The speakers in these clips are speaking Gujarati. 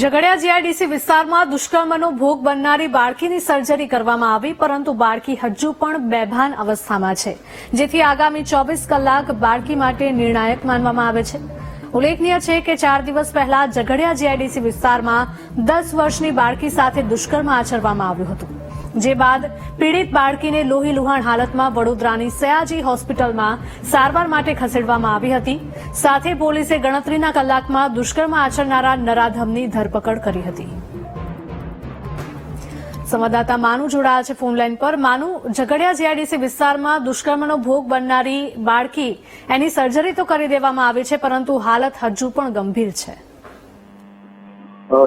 ઝઘડિયા જીઆઈડીસી વિસ્તારમાં દુષ્કર્મનો ભોગ બનનારી બાળકીની સર્જરી કરવામાં આવી, પરંતુ બાળકી હજુ પણ બેભાન અવસ્થામાં છે, જેથી આગામી ચોવીસ કલાક બાળકી માટે નિર્ણાયક માનવામાં આવે છે. ઉલ્લેખનીય છે કે ચાર દિવસ પહેલા ઝઘડિયા જીઆઈડીસી વિસ્તારમાં દસ વર્ષની બાળકી સાથે દુષ્કર્મ આચરવામાં આવ્યું હતું. જે બાદ પીડિત બાળકીને લોહી લુહાણ હાલતમાં વડોદરાની સયાજી હોસ્પિટલમાં સારવાર માટે ખસેડવામાં આવી હતી. સાથે પોલીસે ગણતરીના કલાકમાં દુષ્કર્મ આચરનારા નરાધમની ધરપકડ કરી હતી. સંવાદદાતા માનુ જોડાયા છે ફોનલાઈન પર. માનુ, ઝઘડિયા જીઆઈડીસી વિસ્તારમાં દુષ્કર્મનો ભોગ બનનારી બાળકી એની સર્જરી તો કરી દેવામાં આવી છે, પરંતુ હાલત હજુ પણ ગંભીર છે.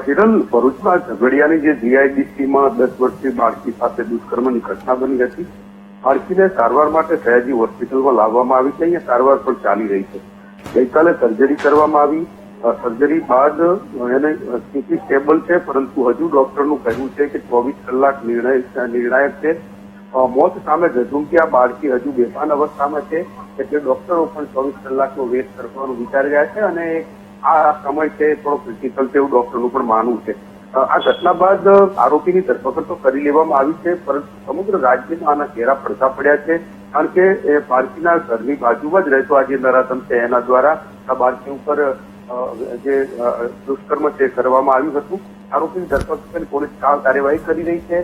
હિરલ ભરૂચમાં ઝઘડિયાની જે જીઆઈડીસીમાં દસ વર્ષની બાળકી સાથે દુષ્કર્મની ઘટના બની હતી. બાળકીને સારવાર માટે સયાજી હોસ્પિટલમાં લાવવામાં આવી છે. અહીંયા સારવાર પણ ચાલી રહી છે. ગઈકાલે સર્જરી કરવામાં આવી. સર્જરી બાદ એને સ્થિતિ સ્ટેબલ છે, પરંતુ હજુ ડોક્ટરનું કહેવું છે કે ચોવીસ કલાક નિર્ણય નિર્ણાયક છે. મોત સામે ઝઝુમતી આ બાળકી હજુ બેભાન અવસ્થામાં છે, એટલે ડોક્ટરો પણ ચોવીસ કલાકનો વેટ કરવાનું વિચારી રહ્યા છે અને આ સમય છે થોડો ક્રિટિકલ છે એવું ડોક્ટરનું પણ માનવું છે. આ ઘટના બાદ આરોપીની ધરપકડ તો કરી લેવામાં આવી છે, પરંતુ સમગ્ર રાજ્યમાં આના ઘેરા પડતા પડ્યા છે. કારણ કે એ બાળકીના ઘરની બાજુમાં જ રહેતો આજે નરાધમ છે. એના દ્વારા આ બાળકી ઉપર જે દુષ્કર્મ છે કરવામાં આવ્યું હતું. આરોપીની ધરપકડ કરી પોલીસ કાર્યવાહી કરી રહી છે.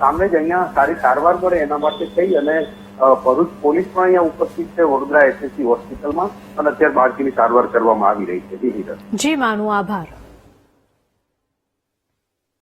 સામે જ અહીંયા સારી સારવાર મળે એના માટે થઈ અને ભરૂચ પોલીસ પણ અહીંયા ઉપસ્થિત છે વડોદરા એસએસસી હોસ્પિટલમાં અને અત્યારે બાળકીની સારવાર કરવામાં આવી રહી છે. જી, માનુ આભાર.